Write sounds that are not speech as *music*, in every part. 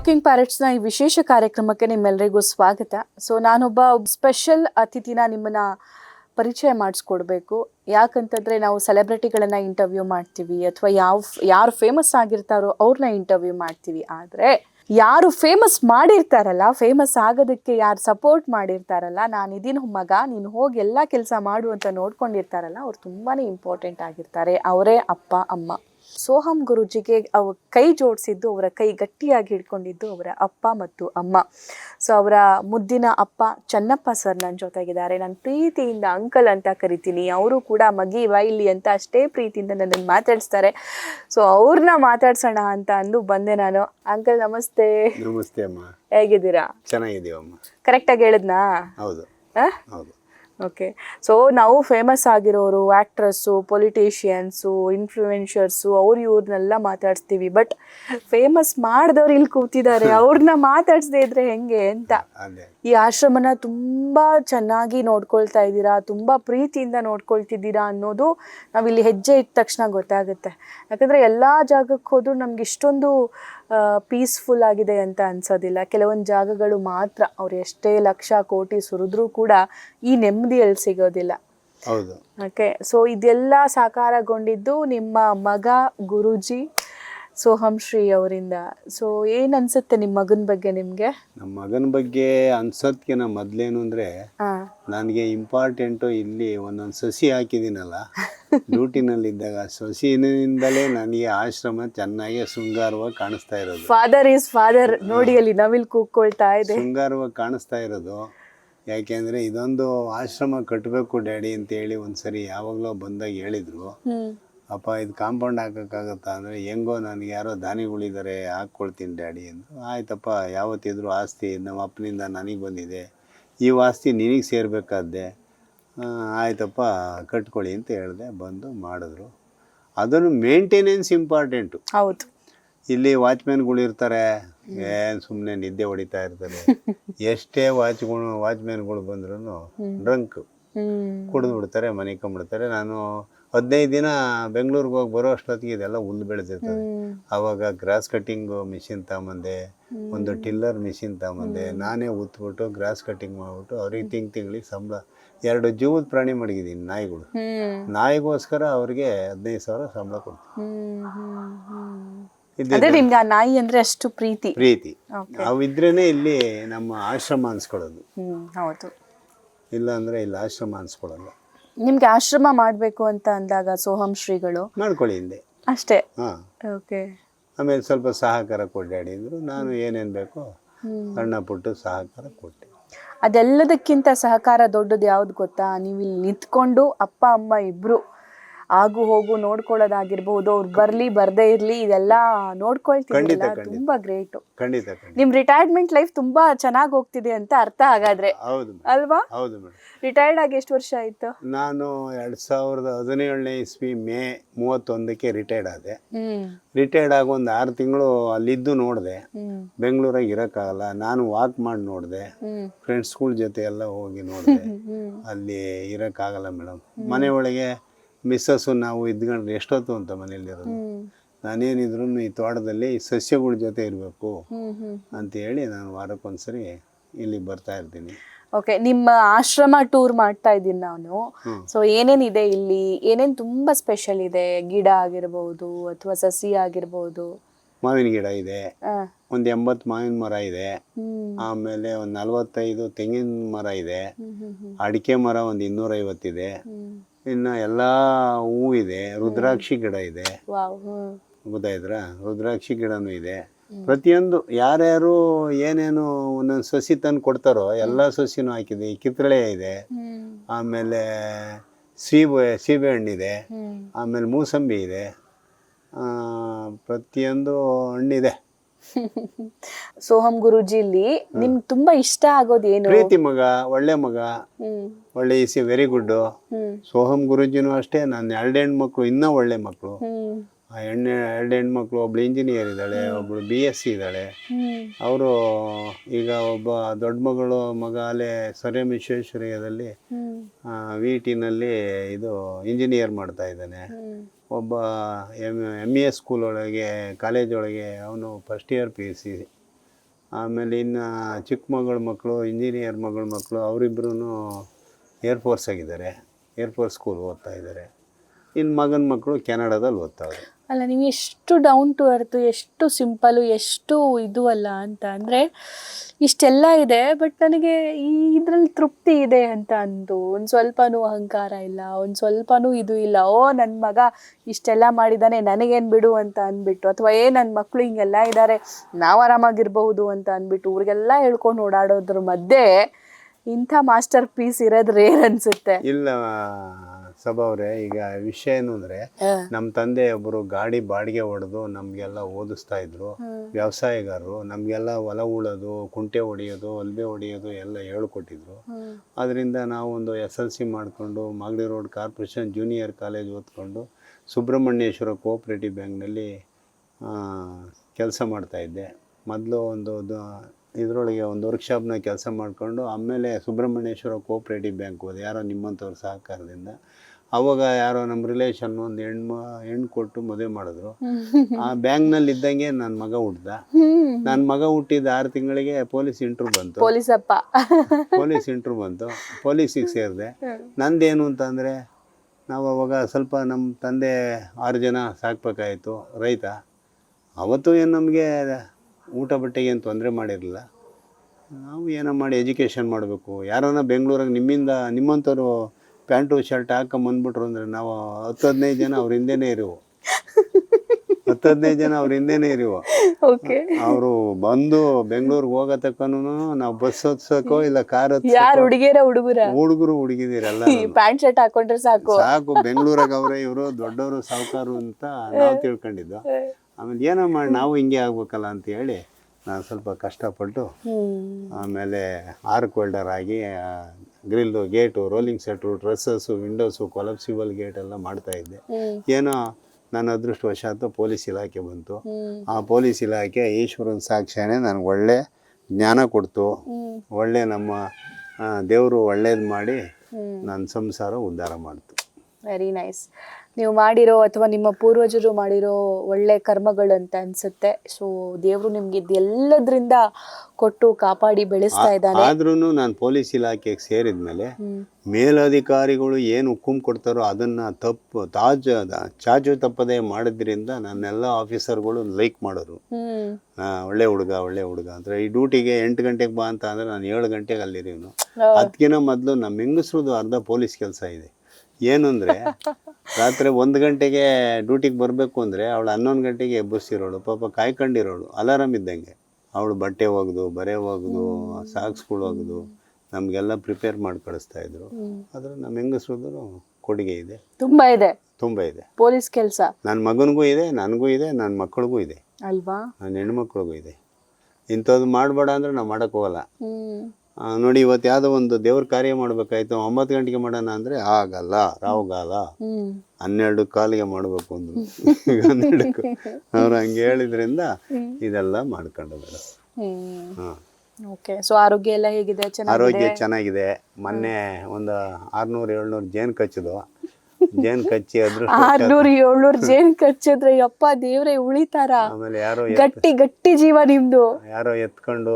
Talking ಪ್ಯಾರೆಟ್ಸ್ನ ಈ ವಿಶೇಷ ಕಾರ್ಯಕ್ರಮಕ್ಕೆ ನಿಮ್ಮೆಲ್ಲರಿಗೂ ಸ್ವಾಗತ. ಸೊ ನಾನೊಬ್ಬ ಸ್ಪೆಷಲ್ ಅತಿಥಿನ ನಿಮ್ಮನ್ನ ಪರಿಚಯ ಮಾಡಿಸ್ಕೊಡ್ಬೇಕು. ಯಾಕಂತಂದ್ರೆ ನಾವು ಸೆಲೆಬ್ರಿಟಿಗಳನ್ನ ಇಂಟರ್ವ್ಯೂ ಮಾಡ್ತೀವಿ ಅಥವಾ ಯಾವ, ಯಾರು ಫೇಮಸ್ ಆಗಿರ್ತಾರೋ ಅವ್ರನ್ನ ಇಂಟರ್ವ್ಯೂ ಮಾಡ್ತೀವಿ. ಆದರೆ ಯಾರು ಫೇಮಸ್ ಮಾಡಿರ್ತಾರಲ್ಲ ಫೇಮಸ್ ಆಗೋದಕ್ಕೆ ಯಾರು ಸಪೋರ್ಟ್ ಮಾಡಿರ್ತಾರಲ್ಲ, ನಾನು ಇದೀನ ಮಗ, ನೀನು ಹೋಗಿ ಎಲ್ಲ ಕೆಲಸ ಮಾಡು ಅಂತ ನೋಡ್ಕೊಂಡಿರ್ತಾರಲ್ಲ, ಅವ್ರು ತುಂಬಾನೇ ಇಂಪಾರ್ಟೆಂಟ್ ಆಗಿರ್ತಾರೆ. ಅವರೇ ಅಪ್ಪ, ಅಮ್ಮ. ಸೋಹಂ ಗುರುಜಿಗೆ ಅವ ಕೈ ಜೋಡಿಸಿದ್ದು ಅವರ ಕೈ ಗಟ್ಟಿಯಾಗಿ ಹಿಡ್ಕೊಂಡಿದ್ದು ಅವರ ಅಪ್ಪ ಮತ್ತು ಅಮ್ಮ. ಸೊ ಅವರ ಮುದ್ದಿನ ಅಪ್ಪ ಚನ್ನಪ್ಪ ಸರ್ ನನ್ನ ಜೊತೆಗಿದ್ದಾರೆ. ನಾನು ಪ್ರೀತಿಯಿಂದ ಅಂಕಲ್ ಅಂತ ಕರಿತೀನಿ. ಅವರು ಕೂಡ ಮಗಿ ವೈಲಿ ಅಂತ ಅಷ್ಟೇ ಪ್ರೀತಿಯಿಂದ ನನ್ನನ್ನು ಮಾತಾಡಿಸ್ತಾರೆ. ಸೊ ಅವ್ರನ್ನ ಮಾತಾಡ್ಸೋಣ ಅಂತ ಅಂದು ಬಂದೆ ನಾನು. ಅಂಕಲ್ ನಮಸ್ತೆ. ನಮಸ್ತೆ ಅಮ್ಮ. ಹೇಗಿದ್ದೀರಾ? ಚೆನ್ನಾಗಿದ್ದೀವಮ್ಮ. ಕರೆಕ್ಟಾಗಿ ಹೇಳಿದ್ನಾ? ಹೌದು? ಹೌದು. ಓಕೆ ಸೊ ನಾವು ಫೇಮಸ್ ಆಗಿರೋರು ಆ್ಯಕ್ಟ್ರಸ್ಸು ಪೊಲಿಟಿಷಿಯನ್ಸು ಇನ್ಫ್ಲೂಯೆನ್ಷರ್ಸು ಅವ್ರು ಇವ್ರನ್ನೆಲ್ಲ ಮಾತಾಡಿಸ್ತೀವಿ. ಬಟ್ ಫೇಮಸ್ ಮಾಡಿದವ್ರು ಇಲ್ಲಿ ಕೂತಿದ್ದಾರೆ. *laughs* ಅವ್ರನ್ನ ಮಾತಾಡಿಸ್ದೇ ಇದ್ರೆ ಹೆಂಗೆ ಅಂತ? ಈ ಆಶ್ರಮನ ತುಂಬ ಚೆನ್ನಾಗಿ ನೋಡ್ಕೊಳ್ತಾ ಇದ್ದೀರಾ ತುಂಬಾ ಪ್ರೀತಿಯಿಂದ ನೋಡ್ಕೊಳ್ತಿದ್ದೀರಾ ಅನ್ನೋದು ನಾವಿಲ್ಲಿ ಹೆಜ್ಜೆ ಇಟ್ಟ ತಕ್ಷಣ ಗೊತ್ತಾಗುತ್ತೆ. ಯಾಕಂದ್ರೆ ಎಲ್ಲ ಜಾಗಕ್ಕೆ ಹೋದ್ರೂ ನಮ್ಗೆ ಇಷ್ಟೊಂದು ಪೀಸ್ಫುಲ್ ಆಗಿದೆ ಅಂತ ಅನ್ಸೋದಿಲ್ಲ. ಕೆಲವೊಂದು ಜಾಗಗಳು ಮಾತ್ರ ಅವ್ರು ಎಷ್ಟೇ ಲಕ್ಷ ಕೋಟಿ ಸುರಿದ್ರೂ ಕೂಡ ಈ ನೆಮ್ಮದಿಯಲ್ಲಿ ಸಿಗೋದಿಲ್ಲ. ಓಕೆ ಸೊ ಇದೆಲ್ಲ ಸಾಕಾರಗೊಂಡಿದ್ದು ನಿಮ್ಮ ಮಗ ಗುರುಜಿ ಸೋಹಂ ಶ್ರೀ ಅವರಿಂದ. ಸೊ ಏನ್ ಅನ್ಸುತ್ತೆ ನಿಮ್ಮ ಮಗನ ಬಗ್ಗೆ ನಿಮ್ಗೆ? ನಮ್ಮ ಮಗನ ಬಗ್ಗೆ ಅನ್ಸೋದ್ಕಿನ ಮೊದ್ಲೇನು ಅಂದರೆ ಹಾ. ನನಗೆ ಇಂಪಾರ್ಟೆಂಟು ಇಲ್ಲಿ ಒಂದೊಂದು ಸಸಿ ಹಾಕಿದ್ದೀನಲ್ಲ *laughs* ಡ್ಯೂಟಿನಲ್ಲಿದ್ದಾಗ ಸಸಿನಿಂದಲೇ ನನಗೆ ಆಶ್ರಮ ಚೆನ್ನಾಗಿ ಶೃಂಗಾರವಾಗಿ ಕಾಣಿಸ್ತಾ ಇರೋದು. ಫಾದರ್ ಈಸ್ ಫಾದರ್ ನೋಡಿ ಅಲ್ಲಿ ನವಿಲ್ ಕೂಗ್ಕೊಳ್ತಾ ಇದೆ. ಶೃಂಗಾರವಾಗಿ ಕಾಣಿಸ್ತಾ ಇರೋದು. ಯಾಕೆಂದರೆ ಇದೊಂದು ಆಶ್ರಮ ಕಟ್ಟಬೇಕು ಡ್ಯಾಡಿ ಅಂತೇಳಿ ಒಂದ್ಸರಿ ಯಾವಾಗಲೋ ಬಂದಾಗ ಹೇಳಿದರು. ಹ್ಮ್. ಅಪ್ಪ ಇದು ಕಾಂಪೌಂಡ್ ಹಾಕೋಕ್ಕಾಗತ್ತಾ? ಅಂದರೆ ಹೆಂಗೋ ನನಗೆ ಯಾರೋ ದಾನಿಗಳಿದ್ದಾರೆ ಹಾಕ್ಕೊಳ್ತೀನಿ ಡ್ಯಾಡಿ ಅಂದರು ಆಯ್ತಪ್ಪ ಯಾವತ್ತಿದ್ರು ಆಸ್ತಿ ನಮ್ಮ ಅಪ್ಪನಿಂದ ನನಗೆ ಬಂದಿದೆ. ಈ ಆಸ್ತಿ ನಿನಗೆ ಸೇರಬೇಕಾದ್ದೆ. ಆಯ್ತಪ್ಪ ಕಟ್ಕೊಳ್ಳಿ ಅಂತ ಹೇಳಿದೆ ಬಂದು ಮಾಡಿದ್ರು. ಅದನ್ನು ಮೇಂಟೆನೆನ್ಸ್ ಇಂಪಾರ್ಟೆಂಟು ಹೌದು. ಇಲ್ಲಿ ವಾಚ್ಮ್ಯಾನ್ಗಳಿರ್ತಾರೆ ಏನು ಸುಮ್ಮನೆ ನಿದ್ದೆ ಹೊಡಿತಾ ಇರ್ತಾರೆ. *laughs* ಎಷ್ಟೇ ವಾಚ್ಗಳು ವಾಚ್ಮ್ಯಾನ್ಗಳು ಬಂದ್ರೂ ಡ್ರಂಕ್. ಕುಡಿದು ಬಿಡ್ತಾರೆ ಮನೆ ಕಂಬಿಡ್ತಾರೆ ನಾನು ಹದಿನೈದು ದಿನ ಬೆಂಗಳೂರಿಗೆ ಹೋಗಿ ಬರೋ ಅಷ್ಟೊತ್ತಿಗೆ ಇದೆಲ್ಲ ಹುಲ್ಲು ಬೆಳೆದಿರ್ತದೆ. ಆವಾಗ ಗ್ರಾಸ್ ಕಟ್ಟಿಂಗು ಮಿಷಿನ್ ತಗೊಂಬಂದೆ ಒಂದು ಟಿಲ್ಲರ್ ಮಿಷಿನ್ ತಗೊಂಬಂದೆ ನಾನೇ ಉತ್ಬಿಟ್ಟು ಗ್ರಾಸ್ ಕಟ್ಟಿಂಗ್ ಮಾಡಿಬಿಟ್ಟು ಅವ್ರಿಗೆ ತಿಂಗ್ ತಿಂಗಳಿಗೆ ಸಂಬಳ ಎರಡು ಜೀವದ ಪ್ರಾಣಿ ಮಡಗಿದ್ದೀನಿ ನಾಯಿಗಳು. ನಾಯಿಗೋಸ್ಕರ ಅವ್ರಿಗೆ ಹದಿನೈದು ಸಾವಿರ ಸಂಬಳ ಕೊಡ್ತೀನಿ. ಅದೇ ನಿಮ್ಗೆ ಆ ನಾಯಿ ಅಂದ್ರೆ ಅಷ್ಟು ಪ್ರೀತಿ? ಪ್ರೀತಿ. ಅವಿದ್ರೇನೆ ಇಲ್ಲಿ ನಮ್ಮ ಆಶ್ರಮ ಅನ್ಸ್ಕೊಳ್ಳೋದು. ಹೌದು. ಇಲ್ಲ ಅಂದ್ರೆ ಇಲ್ಲಿ ಆಶ್ರಮ ಅನ್ಸ್ಕೊಳ್ಳಲ್ಲ. ನಿಮ್ಗೆ ಆಶ್ರಮ ಮಾಡಬೇಕು ಅಂತ ಅಂದಾಗ ಸೋಹಂ ಶ್ರೀಗಳು? ಮಾಡ್ಕೊಳ್ಳಿ ಹಿಂದೆ. ಅಷ್ಟೇ? ಹಾಂ. ಓಕೆ. ಆಮೇಲೆ ಸ್ವಲ್ಪ ಸಹಕಾರ ಕೊಡ್ಡಾಡಿ ಅಂದ್ರು ನಾನು ಏನೇನು ಬೇಕೋ ಸಣ್ಣ ಪುಟ್ಟು ಸಹಕಾರ ಕೊಟ್ಟೆ. ಅದೆಲ್ಲದಕ್ಕಿಂತ ಸಹಕಾರ ದೊಡ್ಡದು ಯಾವ್ದು ಗೊತ್ತಾ? ನೀವು ಇಲ್ಲಿ ನಿಂತ್ಕೊಂಡು ಅಪ್ಪ ಅಮ್ಮ ಇಬ್ರು ಆಗು ಹೋಗು ನೋಡ್ಕೊಳ್ಳೋದಾಗಿರ್ಬಹುದು ಅವ್ರು ಬರ್ಲಿ ಬರ್ದೇ ಇರ್ಲಿ ಇದೆಲ್ಲ ನೋಡ್ಕೊಳ್ತೀವಿ. ತುಂಬಾ ಗ್ರೇಟ್ ಖಂಡಿತ ನಿಮ್ ರಿಟೈರ್ಮೆಂಟ್ ಲೈಫ್ ತುಂಬಾ ಚೆನ್ನಾಗಿ ಹೋಗ್ತಿದೆ ಅಂತ ಅರ್ಥ ಹಾಗಾದ್ರೆ. ಹೌದು ಅಲ್ವಾ? ಹೌದು ರಿಟೈರ್ಡ್ ಆಗಿ ಎಷ್ಟು ವರ್ಷ ಆಯ್ತು? ನಾನು ಎರಡ್ ಸಾವಿರದ ಹದಿನೇಳನೇ ಇಸ್ವಿ ಮೇ ಮೂವತ್ತೊಂದಕ್ಕೆ ರಿಟೈರ್ಡ್ ಆದೆ. ರಿಟೈರ್ಡ್ ಆಗಿ ಒಂದು ಆರು ತಿಂಗಳು ಅಲ್ಲಿದ್ದು ನೋಡಿದೆ. ಬೆಂಗಳೂರಾಗ ಇರೋಕ್ಕಾಗಲ್ಲ ನಾನು ವಾಕ್ ಮಾಡಿ ನೋಡಿದೆ. ಫ್ರೆಂಡ್ಸ್ಗಳ ಜೊತೆ ಎಲ್ಲ ಹೋಗಿ ನೋಡಿದೆ. *laughs* ಅಲ್ಲಿ ಇರೋಕ್ಕಾಗಲ್ಲ ಮೇಡಮ್. ಮನೆ ಒಳಗೆ ಮಿಸ್ಸಸ್ಸು ನಾವು ಇದ್ಕೊಂಡ್ರೆ ಎಷ್ಟೊತ್ತು ಅಂತ ಮನೇಲಿರೋದು ನಾನೇನಿದ್ರು ಈ ತೋಟದಲ್ಲಿ ಸಸ್ಯಗಳ ಜೊತೆ ಇರಬೇಕು ಅಂತ ಹೇಳಿ ನಾನು ವಾರಕ್ಕೊಂದ್ಸರಿ ಇಲ್ಲಿ ಬರ್ತಾ ಇರ್ತೀನಿ. ಓಕೆ ನಿಮ್ಮ ಆಶ್ರಮ ಟೂರ್ ಮಾಡ್ತಾ ಇದ್ದೀನಿ ನಾನು. ಸೊ ಏನೇನಿದೆ ಇಲ್ಲಿ? ಏನೇನು ತುಂಬ ಸ್ಪೆಷಲ್ ಇದೆ? ಗಿಡ ಆಗಿರ್ಬೋದು ಅಥವಾ ಸಸಿ ಆಗಿರ್ಬೋದು? ಮಾವಿನ ಗಿಡ ಇದೆ. ಒಂದ್ ಎಂಬತ್ತು ಮಾವಿನ ಮರ ಇದೆ. ಆಮೇಲೆ ಒಂದ್ ನಲವತ್ತೈದು ತೆಂಗಿನ ಮರ ಇದೆ. ಅಡಿಕೆ ಮರ ಒಂದ್ ಇನ್ನೂರೈವತ್ತಿದೆ ಹ್ಮ್. ಇನ್ನು ಎಲ್ಲ ಹೂ ಇದೆ. ರುದ್ರಾಕ್ಷಿ ಗಿಡ ಇದೆ. ವಾವ್ ಹ್ಮ್. ಗೊತ್ತಾಯ್ತರ ರುದ್ರಾಕ್ಷಿ ಗಿಡನೂ ಇದೆ. ಪ್ರತಿಯೊಂದು ಯಾರ್ಯಾರು ಏನೇನು ಒಂದೊಂದು ಸಸಿ ತಂದು ಕೊಡ್ತಾರೋ ಎಲ್ಲ ಸಸಿನೂ ಹಾಕಿದೆ. ಕಿತ್ತಳೆ ಇದೆ. ಆಮೇಲೆ ಸೀಬೆ ಸೀಬೆ ಹಣ್ಣಿದೆ. ಆಮೇಲೆ ಮೂಸಂಬಿ ಇದೆ. ಪ್ರತಿಯೊಂದು ಹಣ್ಣಿದೆ. *laughs* ಸೋಹಂ ಗುರುಜಿ ಇಲ್ಲಿ ನಿಮ್ಗೆ ತುಂಬಾ ಇಷ್ಟ ಆಗೋದು ಏನು? ಪ್ರೀತಿ ಮಗ ಒಳ್ಳೆ ಮಗ ಒಳ್ಳೆ is a very good. Soham Soham ಗುರುಜಿನೂ ಅಷ್ಟೇ ನಾನು ಎರಡು ಹೆಣ್ಮಕ್ಳು ಇನ್ನೂ ಒಳ್ಳೆ ಮಕ್ಕಳು ಆ ಹೆಣ್ಣು ಎರಡು ಹೆಣ್ಮಕ್ಳು ಒಬ್ಳು ಇಂಜಿನಿಯರ್ ಇದ್ದಾಳೆ ಒಬ್ಳು ಬಿ ಎಸ್ ಸಿ ಇದ್ದಾಳೆ ಅವರು ಈಗ ಒಬ್ಬ ದೊಡ್ಡ ಮಗಳು ಮಗ ಅಲ್ಲೇ ಸೊರೆಮ್ ವಿಶ್ವೇಶ್ವರಯ್ಯದಲ್ಲಿ ವಿ ಟಿನಲ್ಲಿ ಇದು ಇಂಜಿನಿಯರ್ ಮಾಡ್ತಾ ಇದ್ದಾನೆ. ಒಬ್ಬ M M E S school ಒಳಗೆ ಕಾಲೇಜ್ ಒಳಗೆ, ಅವನು first year P U C ಆಮೇಲೆ ಇನ್ನು ಚಿಕ್ಕ ಮಗಳ ಮಕ್ಕಳು ಇಂಜಿನಿಯರ್ ಮಗಳ ಮಕ್ಕಳು ಅವರಿಬ್ಬರೂ ಏರ್ಫೋರ್ಸ್ ಆಗಿದ್ದಾರೆ. ಏರ್ಫೋರ್ಸ್ ಸ್ಕೂಲ್ ಓದ್ತಾ ಇದ್ದಾರೆ. ಇನ್ನು ಮಗನ ಮಕ್ಕಳು ಕೆನಡಾದಲ್ಲಿ ಓದ್ತಾವ್ರೆ ಅಲ್ಲ ನೀವು ಎಷ್ಟು ಡೌನ್ ಟು ಅರ್ತು ಎಷ್ಟು ಸಿಂಪಲು ಎಷ್ಟು ಇದು ಅಲ್ಲ ಅಂತ ಅಂದರೆ ಇಷ್ಟೆಲ್ಲ ಇದೆ ಬಟ್ ನನಗೆ ಈ ಇದರಲ್ಲಿ ತೃಪ್ತಿ ಇದೆ ಅಂತ ಅಂದು. ಒಂದು ಸ್ವಲ್ಪನೂ ಅಹಂಕಾರ ಇಲ್ಲ, ಒಂದು ಸ್ವಲ್ಪನೂ ಇದು ಇಲ್ಲ. ಓ ನನ್ನ ಮಗ ಇಷ್ಟೆಲ್ಲ ಮಾಡಿದ್ದಾನೆ ನನಗೇನು ಬಿಡು ಅಂತ ಅಂದ್ಬಿಟ್ಟು, ಅಥವಾ, ಏ ನನ್ನ ಮಕ್ಕಳು ಹಿಂಗೆಲ್ಲ ಇದ್ದಾರೆ ನಾವು ಆರಾಮಾಗಿರ್ಬಹುದು ಅಂತ ಅಂದ್ಬಿಟ್ಟು, ಊರಿಗೆಲ್ಲ ಹೇಳ್ಕೊಂಡು ಓಡಾಡೋದ್ರ ಮಧ್ಯೆ ಇಂಥ ಮಾಸ್ಟರ್ ಪೀಸ್ ಇರೋದು ರೇರ್ ಅನ್ಸುತ್ತೆ. ಇಲ್ಲ ಸಭಾ ಅವರೇ ಈಗ ವಿಷಯ ಏನು ಅಂದ್ರೆ ನಮ್ಮ ತಂದೆ ಒಬ್ಬರು ಗಾಡಿ ಬಾಡಿಗೆ ಹೊಡೆದು ನಮಗೆಲ್ಲ ಓದಿಸ್ತಾ ಇದ್ರು. ವ್ಯವಸಾಯಗಾರರು ನಮಗೆಲ್ಲ ಹೊಲ ಉಳೋದು ಕುಂಟೆ ಹೊಡೆಯೋದು ಅಲ್ಬೆ ಹೊಡೆಯೋದು ಎಲ್ಲ ಹೇಳ್ಕೊಟ್ಟಿದ್ರು. ಅದರಿಂದ ನಾವು ಒಂದು ಎಸ್ ಎಲ್ ಸಿ ಮಾಡಿಕೊಂಡು Magadi road corporation junior college ಓದ್ಕೊಂಡು ಸುಬ್ರಹ್ಮಣ್ಯೇಶ್ವರ ಕೋಆಪ್ರೇಟಿವ್ ಬ್ಯಾಂಕ್ನಲ್ಲಿ ಕೆಲಸ ಮಾಡ್ತಾಯಿದ್ದೆ ಮೊದಲು ಒಂದು ಇದರೊಳಗೆ ಒಂದು ವರ್ಕ್ಶಾಪ್ನ ಕೆಲಸ ಮಾಡಿಕೊಂಡು ಆಮೇಲೆ ಸುಬ್ರಹ್ಮಣ್ಯೇಶ್ವರ ಕೋಆಪ್ರೇಟಿವ್ ಬ್ಯಾಂಕ್ ಹೋದೆ ಯಾರೋ ನಿಮ್ಮಂಥವ್ರ ಸಹಕಾರದಿಂದ. ಅವಾಗ ಯಾರೋ ನಮ್ಮ ರಿಲೇಷನ್ ಒಂದು ಹೆಣ್ಣು ಹೆಣ್ಣು ಕೊಟ್ಟು ಮದುವೆ ಮಾಡಿದ್ರು. ಆ ಬ್ಯಾಂಕ್ನಲ್ಲಿ ಇದ್ದಂಗೆ ನನ್ನ ಮಗ ಹುಟ್ಟಿದ ನನ್ನ ಮಗ ಹುಟ್ಟಿದ ಆರು ತಿಂಗಳಿಗೆ ಪೊಲೀಸ್ ಇಂಟ್ರು ಬಂತು. ಪೊಲೀಸಪ್ಪ. ಪೊಲೀಸ್ ಇಂಟ್ರು ಬಂತು. ಪೊಲೀಸಿಗೆ ಸೇರಿದೆ. ನಂದೇನು ಅಂತಂದರೆ ನಾವು ಅವಾಗ ಸ್ವಲ್ಪ ನಮ್ಮ ತಂದೆ ಆರು ಜನ ಸಾಕ್ಬೇಕಾಯಿತು ರೈತ. ಅವತ್ತು ಏನು ನಮಗೆ ಊಟ ಬಟ್ಟೆಗೆ ಏನು ತೊಂದರೆ ಮಾಡಿರಲಿಲ್ಲ. ನಾವು ಏನೋ ಮಾಡಿ ಎಜುಕೇಷನ್ ಮಾಡಬೇಕು. ಯಾರನ್ನ ಬೆಂಗಳೂರಿಗೆ ನಿಮ್ಮಿಂದ ನಿಮ್ಮಂಥವ್ರು ಪ್ಯಾಂಟು ಶರ್ಟ್ ಹಾಕೊಂಬಂದ್ಬಿಟ್ರು ಅಂದರೆ ನಾವು ಹತ್ತು ಹದಿನೈದು ಜನ ಅವ್ರ ಹಿಂದೆನೇ ಇರುವು? ಹತ್ತು ಹದಿನೈದು ಜನ ಅವ್ರ ಹಿಂದೆನೇ ಇರುವು? ಅವರು ಬಂದು ಬೆಂಗಳೂರಿಗೆ ಹೋಗೋ ತಕ್ಕನೂ ನಾವು ಬಸ್ ಹತ್ಸಕ್ಕೋ ಇಲ್ಲ ಕಾರ್ ಯಾರು ಹುಡುಗಿಯರ ಹುಡುಗರ? ಹುಡುಗರು ಹುಡುಗಿದಿರಲ್ಲ ಪ್ಯಾಂಟ್ ಶರ್ಟ್ ಹಾಕೊಂಡ್ರೆ ಸಾಕು. ಸಾಕು ಬೆಂಗಳೂರಾಗ ಅವರೇ ಇವರು ದೊಡ್ಡವರು ಸಾವುಕಾರು ಅಂತ ನಾವು ತಿಳ್ಕೊಂಡಿದ್ದು. *laughs* ಆಮೇಲೆ ಏನೋ ಮಾಡಿ ನಾವು ಹಿಂಗೆ ಆಗ್ಬೇಕಲ್ಲ ಅಂತ ಹೇಳಿ ನಾನು ಸ್ವಲ್ಪ ಕಷ್ಟಪಟ್ಟು ಆಮೇಲೆ ಆರ್ಕ್ ವೆಲ್ಡರ್ ಆಗಿ grill gate rolling shutter trusses windows collapsible gate ಎಲ್ಲ ಮಾಡ್ತಾ ಇದ್ದೆ. ಹ್ಮ್. ಏನೋ ನನ್ನ ಅದೃಷ್ಟವಶಾತ್ ಪೊಲೀಸ್ ಇಲಾಖೆ ಬಂತು. ಆ ಪೊಲೀಸ್ ಇಲಾಖೆ ಈಶ್ವರನ ಸಾಕ್ಷಿಯಾನೆ ನನಗೆ ಒಳ್ಳೆ ಜ್ಞಾನ ಕೊಡ್ತು. ಒಳ್ಳೆ ನಮ್ಮ ದೇವರು ಒಳ್ಳೇದು ಮಾಡಿ ನನ್ನ ಸಂಸಾರ ಉದ್ಧಾರ ಮಾಡ್ತು. ವೆರಿ ನೈಸ್ ನೀವು ಮಾಡಿರೋ ಅಥವಾ ನಿಮ್ಮ ಪೂರ್ವಜರು ಮಾಡಿರೋ ಒಳ್ಳೆ ಕರ್ಮಗಳು ಅಂತ ಅನ್ಸುತ್ತೆ. ಸೊ ದೇವರು ನಿಮ್ಗೆ ಇದೆಲ್ಲದ್ರಿಂದ ಕೊಟ್ಟು ಕಾಪಾಡಿ ಬೆಳೆಸ್ತಾ ಇದ್ದಾನೆ. ಆದ್ರೂ ನಾನು ಪೊಲೀಸ್ ಇಲಾಖೆಗೆ ಸೇರಿದ್ಮೇಲೆ ಮೇಲಧಿಕಾರಿಗಳು ಏನು ಹುಕುಂ ಕೊಡ್ತಾರೋ ಅದನ್ನು ತಪ್ಪು ತಾಜ ಚಾಚು ತಪ್ಪದೆ ಮಾಡೋದ್ರಿಂದ ನನ್ನೆಲ್ಲ ಆಫೀಸರ್ಗಳು ಲೈಕ್ ಮಾಡೋರು. ಒಳ್ಳೆ ಹುಡುಗ ಒಳ್ಳೆ ಹುಡುಗ. ಅಂದರೆ ಈ ಡ್ಯೂಟಿಗೆ ಎಂಟು ಗಂಟೆಗೆ ಬಾ ಅಂತ ಅಂದ್ರೆ ನಾನು ಏಳು ಗಂಟೆಗೆ ಅಲ್ಲಿರೀನು. ಅದಕ್ಕಿಂತ ಮೊದಲು ನಮ್ಮ ಹೆಂಗಸ್ರದ್ದು ಅರ್ಧ ಪೊಲೀಸ್ ಕೆಲಸ ಇದೆ. ಏನು ಅಂದರೆ *laughs* ರಾತ್ರಿ ಒಂದು ಗಂಟೆಗೆ ಡ್ಯೂಟಿಗೆ ಬರಬೇಕು ಅಂದರೆ ಅವಳು ಹನ್ನೊಂದು ಗಂಟೆಗೆ ಎಬ್ಬಿಸಿರೋಳು ಪಾಪ ಕಾಯ್ಕೊಂಡಿರೋಳು. ಅಲಾರಾಮ್ ಇದ್ದಂಗೆ. ಅವಳು ಬಟ್ಟೆ ಒಗೆದು ಬರೆ ಒಗೆದು ಸಾಕ್ಸ್ಗಳು ಒಗೆದು ನಮಗೆಲ್ಲ ಪ್ರಿಪೇರ್ ಮಾಡಿ ಕಳಿಸ್ತಾ ಇದ್ರು. ಆದರೆ ನಮ್ಮ ಹೆಂಗಸ್ರದ್ದು ಕೊಡುಗೆ ಇದೆ. ತುಂಬಾ ಇದೆ. ತುಂಬ ಇದೆ. ಪೊಲೀಸ್ ಕೆಲಸ. ನನ್ನ ಮಗನಿಗೂ ಇದೆ ನನಗೂ ಇದೆ ನನ್ನ ಮಕ್ಕಳಿಗೂ ಇದೆ. ಅಲ್ವಾ? ನನ್ನ ಹೆಣ್ಮಕ್ಳಿಗೂ ಇದೆ. ಇಂಥದ್ದು ಮಾಡಬೇಡ ಅಂದರೆ ನಾವು ಮಾಡೋಕ್ಕೆ ಹೋಗಲ್ಲ. ಹ್ಮ್. ಆ, ನೋಡಿ ಇವತ್ತು ಯಾವುದೋ ಒಂದು ದೇವ್ರ ಕಾರ್ಯ ಮಾಡ್ಬೇಕಾಯ್ತು. ಒಂಬತ್ತು ಗಂಟೆಗೆ ಮಾಡೋಣ ಅಂದರೆ ಆಗಲ್ಲ ರಾವುಗಾಲ ಹನ್ನೆರಡು ಕಾಲಿಗೆ ಮಾಡಬೇಕು ಅಂದ್ರು ಹನ್ನೆರಡು ಹನ್ನೆರಡಕ್ಕೆ ಅವ್ರು ಹಂಗೆ ಹೇಳಿದ್ರಿಂದ ಇದೆಲ್ಲ ಮಾಡ್ಕೊಂಡು ಹಾಂ. ಓಕೆ ಸೊ ಆರೋಗ್ಯ ಎಲ್ಲ ಹೇಗಿದೆ? ಚೆನ್ನಾಗಿದೆ? ಆರೋಗ್ಯ ಚೆನ್ನಾಗಿದೆ. ಮೊನ್ನೆ ಒಂದು ಆರ್ನೂರು ಏಳ್ನೂರು ಜೇನು ಕಚ್ಚಿದು ಜೇನು ಕಚ್ಚಿ *laughs* ಆರ್ನೂರ್ ಏಳ್ನೂರ್ ಜೇನ್ ಕಚ್ಚಿದ್ರೆ ಯಪ್ಪ ದೇವ್ರೆ ಉಳಿತಾರ. ಆಮೇಲೆ ಯಾರೋ ಗಟ್ಟಿ ಗಟ್ಟಿ ಜೀವ ನಿಮ್ದು. ಯಾರೋ ಎತ್ಕೊಂಡು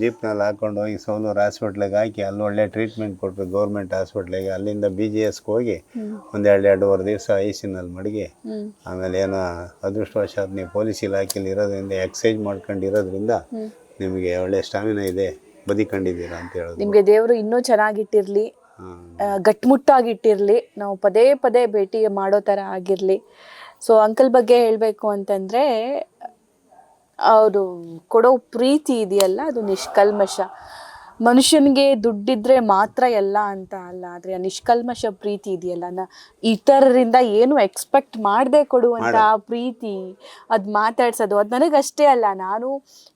ಜೀಪ್ನಲ್ಲಿ ಹಾಕೊಂಡು ಹೋಗಿ ಸೋನೂರ್ ಹಾಸ್ಪಿಟ್ಲಿಗೆ ಹಾಕಿ ಅಲ್ಲಿ ಒಳ್ಳೆ ಟ್ರೀಟ್ಮೆಂಟ್ ಕೊಟ್ಟರು ಗೌರ್ಮೆಂಟ್ ಹಾಸ್ಪಿಟ್ಲಿಗೆ. ಅಲ್ಲಿಂದ ಬಿ ಜಿ ಎಸ್ಗೆ ಹೋಗಿ ಒಂದೆರಡು ಎರಡು ಎರಡೂವರೆ ದಿವಸ ಐ ಸಿನಲ್ಲಿ ಮಡಗಿ. ಆಮೇಲೆ ಏನೋ ಅದೃಷ್ಟವಶಾತ್ ನೀವು ಪೊಲೀಸ್ ಇಲಾಖೆಯಲ್ಲಿ ಇರೋದ್ರಿಂದ ಎಕ್ಸೈಸ್ ಮಾಡ್ಕೊಂಡಿರೋದ್ರಿಂದ ನಿಮಗೆ ಒಳ್ಳೆ ಸ್ಟಾಮಿನಾ ಇದೆ ಬದಿಕೊಂಡಿದ್ದೀರಾ ಅಂತ ಹೇಳೋದು. ನಿಮ್ಗೆ ದೇವರು ಇನ್ನೂ ಚೆನ್ನಾಗಿಟ್ಟಿರ್ಲಿ. ಗಟ್ಮುಟ್ಟಾಗಿಟ್ಟಿರ್ಲಿ. ನಾವು ಪದೇ ಪದೇ ಭೇಟಿ ಮಾಡೋ ಥರ ಆಗಿರಲಿ. ಸೊ ಅಂಕಲ್ ಬಗ್ಗೆ ಹೇಳಬೇಕು ಅಂತಂದರೆ, ಅವರು ಕೊಡೋ ಪ್ರೀತಿ ಇದೆಯಲ್ಲ, ಅದು ನಿಷ್ಕಲ್ಮಶ. ಮನುಷ್ಯನಿಗೆ ದುಡ್ಡಿದ್ರೆ ಮಾತ್ರ ಎಲ್ಲ ಅಂತ ಅಲ್ಲ. ಆದರೆ ಆ ನಿಷ್ಕಲ್ಮಶ ಪ್ರೀತಿ ಇದೆಯಲ್ಲ? ನ ಇತರರಿಂದ ಏನು ಎಕ್ಸ್ಪೆಕ್ಟ್ ಮಾಡದೆ ಕೊಡುವಂಥ ಪ್ರೀತಿ ಅದು ಮಾತಾಡ್ಸೋದು. ಅದು ನನಗಷ್ಟೇ ಅಲ್ಲ. ನಾನು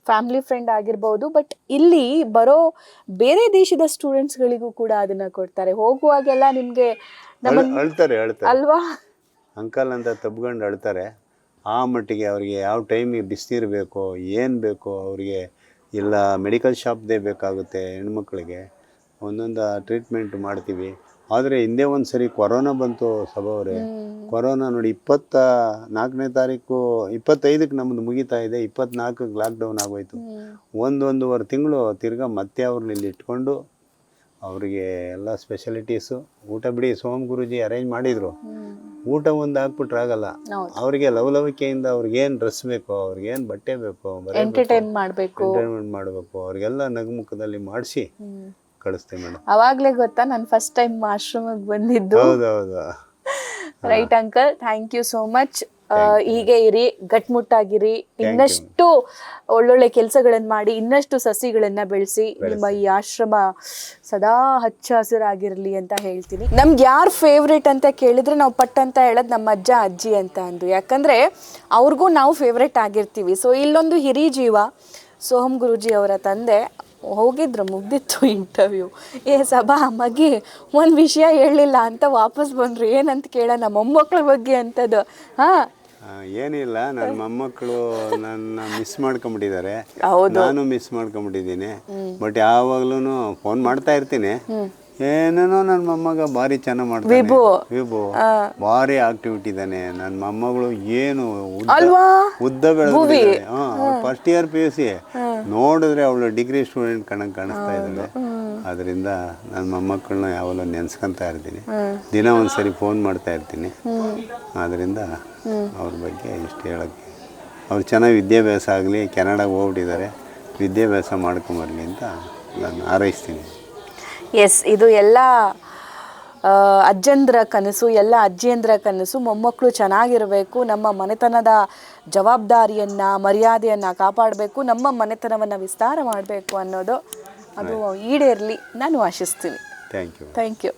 ಫ್ಯಾಮಿಲಿ ಫ್ರೆಂಡ್ ಆಗಿರ್ಬೋದು ಬಟ್ ಇಲ್ಲಿ ಬರೋ ಬೇರೆ ದೇಶದ ಸ್ಟೂಡೆಂಟ್ಸ್ಗಳಿಗೂ ಕೂಡ ಅದನ್ನ ಕೊಡ್ತಾರೆ. ಹೋಗುವಾಗೆಲ್ಲ ನಿಮಗೆ ಅಳ್ತಾರೆ ಅಲ್ವಾ? ಅಂಕಲ್ ಅಂತ ತಬ್ಕೊಂಡು ಅಳ್ತಾರೆ. ಆ ಮಟ್ಟಿಗೆ ಅವರಿಗೆ ಯಾವ ಟೈಮಿಗೆ ಬಿಸಿನೀರು ಬೇಕೋ ಏನು ಬೇಕೋ ಅವರಿಗೆ ಇಲ್ಲ ಮೆಡಿಕಲ್ ಶಾಪ್ದೇ ಬೇಕಾಗುತ್ತೆ ಹೆಣ್ಮಕ್ಳಿಗೆ. ಒಂದೊಂದು ಟ್ರೀಟ್ಮೆಂಟ್ ಮಾಡ್ತೀವಿ. ಆದರೆ ಹಿಂದೆ ಒಂದು ಸರಿ ಕೊರೋನಾ ಬಂತು ಸಭಾವರೇ ಕೊರೋನಾ ನೋಡಿ ಇಪ್ಪತ್ತ ನಾಲ್ಕನೇ ತಾರೀಕು ಇಪ್ಪತ್ತೈದಕ್ಕೆ ನಮ್ಮದು ಮುಗಿತಾ ಇದೆ ಇಪ್ಪತ್ನಾಲ್ಕಕ್ಕೆ ಲಾಕ್ಡೌನ್ ಆಗೋಯ್ತು. ಒಂದೊಂದುವರೆ ತಿಂಗಳು ತಿರ್ಗಾ ಮತ್ತೆ ಅವ್ರನ್ನ ಇಲ್ಲಿ ಇಟ್ಕೊಂಡು ಅವ್ರಿಗೆ ಎಲ್ಲ ಸ್ಪೆಷಲಿಟೀಸು ಊಟ ಬಿಡಿ ಸೋಮ್ ಗುರುಜಿ ಅರೇಂಜ್ ಮಾಡಿದರು. ಊಟ ಒಂದು ಹಾಕ್ಬಿಟ್ರೆ ಆಗಲ್ಲ. ಅವರಿಗೆ ಅವ್ರಿಗೆ ಲವಲವಿಕೆಯಿಂದ ಅವ್ರಿಗೇನು ಡ್ರೆಸ್ ಬೇಕು ಅವ್ರಿಗೇನು ಬಟ್ಟೆ ಬೇಕು ಎಂಟರ್ಟೈನ್ ಮಾಡಬೇಕು. ಎಂಟರ್ಟೈನ್ಮೆಂಟ್ ಮಾಡಬೇಕು. ಅವ್ರಿಗೆಲ್ಲ ನಗುಮುಖದಲ್ಲಿ ಮಾಡಿಸಿ ಕಳಿಸ್ತೀವಿ ಮೇಡಮ್. ಅವಾಗಲೇ ಗೊತ್ತಾ ನಾನು ಫಸ್ಟ್ ಟೈಮ್ ಆಶ್ರಮಕ್ಕೆ ಬಂದಿದ್ದು. ಹೌದೌದು. Right uncle thank you so much ಹೀಗೆ ಇರಿ ಗಟ್ಮುಟ್ಟಾಗಿರಿ ಇನ್ನಷ್ಟು ಒಳ್ಳೊಳ್ಳೆ ಕೆಲಸಗಳನ್ನ ಮಾಡಿ ಇನ್ನಷ್ಟು ಸಸಿಗಳನ್ನ ಬೆಳೆಸಿ ನಿಮ್ಮ ಈ ಆಶ್ರಮ ಸದಾ ಹಚ್ಚ ಹಸಿರಾಗಿರ್ಲಿ ಅಂತ ಹೇಳ್ತೀನಿ. ನಮ್ಗೆ ಯಾರು ಫೇವ್ರೇಟ್ ಅಂತ ಕೇಳಿದ್ರೆ ನಾವು ಪಟ್ ಅಂತ ಹೇಳೋದು ನಮ್ಮ ಅಜ್ಜ ಅಜ್ಜಿ ಅಂತ ಅಂದು ಯಾಕಂದ್ರೆ ಅವ್ರಿಗೂ ನಾವು ಫೇವ್ರೇಟ್ ಆಗಿರ್ತೀವಿ. ಸೊ ಇಲ್ಲೊಂದು ಹಿರಿ ಜೀವ ಸೋಹಮ್ ಗುರುಜಿ ಅವರ ತಂದೆ ಹೋಗಿದ್ರು ಮುಗ್ದಿತ್ತು ಇಂಟರ್ವ್ಯೂ ಏ ಸಭಾ ಮಗಿ ಒಂದು ವಿಷಯ ಹೇಳಲಿಲ್ಲ ಅಂತ ವಾಪಸ್ ಬಂದ್ರು. ಏನಂತ ಕೇಳೋಣ ಮೊಮ್ಮಕ್ಕಳ ಬಗ್ಗೆ ಅಂತದು. ಹಾ? ಏನಿಲ್ಲ ನನ್ನ ಮೊಮ್ಮಕ್ಕಳು ನನ್ನ ಮಿಸ್ ಮಾಡ್ಕೊಂಬಿಟ್ಟಿದ್ದಾರೆ. ನಾನು ಮಿಸ್ ಮಾಡ್ಕೊಂಬಿಟ್ಟಿದ್ದೀನಿ. ಬಟ್ ಯಾವಾಗ್ಲೂ ಫೋನ್ ಮಾಡ್ತಾ ಇರ್ತೀನಿ. ಏನೇನೋ ನನ್ನ ಮೊಮ್ಮಗ ಭಾರಿ ಚೆನ್ನಾಗಿ ಮಾಡ್ತಾನೆ. ವಿಭು. ವಿಭು. ಭಾರಿ ಆಕ್ಟಿವಿಟಿ ಇದ್ದಾನೆ. ನನ್ನ ಮೊಮ್ಮಗಳು ಏನು ಉದ್ದ ಅಲ್ವಾ? ಉದ್ದ ಬೆಳೆದಿದ್ದಾಳೆ first year P U C ನೋಡಿದ್ರೆ ಅವಳು ಡಿಗ್ರಿ ಸ್ಟೂಡೆಂಟ್ ಕಣಂಗೆ ಕಾಣಿಸ್ತಾ ಇದ್ದಾಳೆ. ಅದರಿಂದ ನನ್ನ ಮೊಮ್ಮಕ್ಕಳನ್ನ ಯಾವಾಗಲೂ ನೆನ್ಸ್ಕೊಂತಾ ಇರ್ತೀನಿ. ದಿನ ಒಂದ್ಸರಿ ಫೋನ್ ಮಾಡ್ತಾ ಇರ್ತೀನಿ. ಆದ್ದರಿಂದ ಅವ್ರ ಬಗ್ಗೆ ಇಷ್ಟು ಹೇಳೋಕ್ಕೆ. ಅವ್ರು ಚೆನ್ನಾಗಿ ವಿದ್ಯಾಭ್ಯಾಸ ಆಗಲಿ ಕೆನಡಾಗೆ ಹೋಗ್ಬಿಟ್ಟಿದ್ದಾರೆ. ವಿದ್ಯಾಭ್ಯಾಸ ಮಾಡ್ಕೊಂಬರ್ಲಿ ಅಂತ ನಾನು ಹಾರೈಸ್ತೀನಿ. ಎಸ್ ಇದು ಎಲ್ಲ ಅಜ್ಜಂದ್ರ ಕನಸು ಎಲ್ಲ ಅಜ್ಜಿಯಂದ್ರ ಕನಸು ಮೊಮ್ಮಕ್ಕಳು ಚೆನ್ನಾಗಿರಬೇಕು ನಮ್ಮ ಮನೆತನದ ಜವಾಬ್ದಾರಿಯನ್ನು ಮರ್ಯಾದೆಯನ್ನು ಕಾಪಾಡಬೇಕು ನಮ್ಮ ಮನೆತನವನ್ನು ವಿಸ್ತಾರ ಮಾಡಬೇಕು ಅನ್ನೋದು ಅದು ಈಡೇರಲಿ. ನಾನು ಆಶಿಸ್ತೀನಿ. Thank you thank you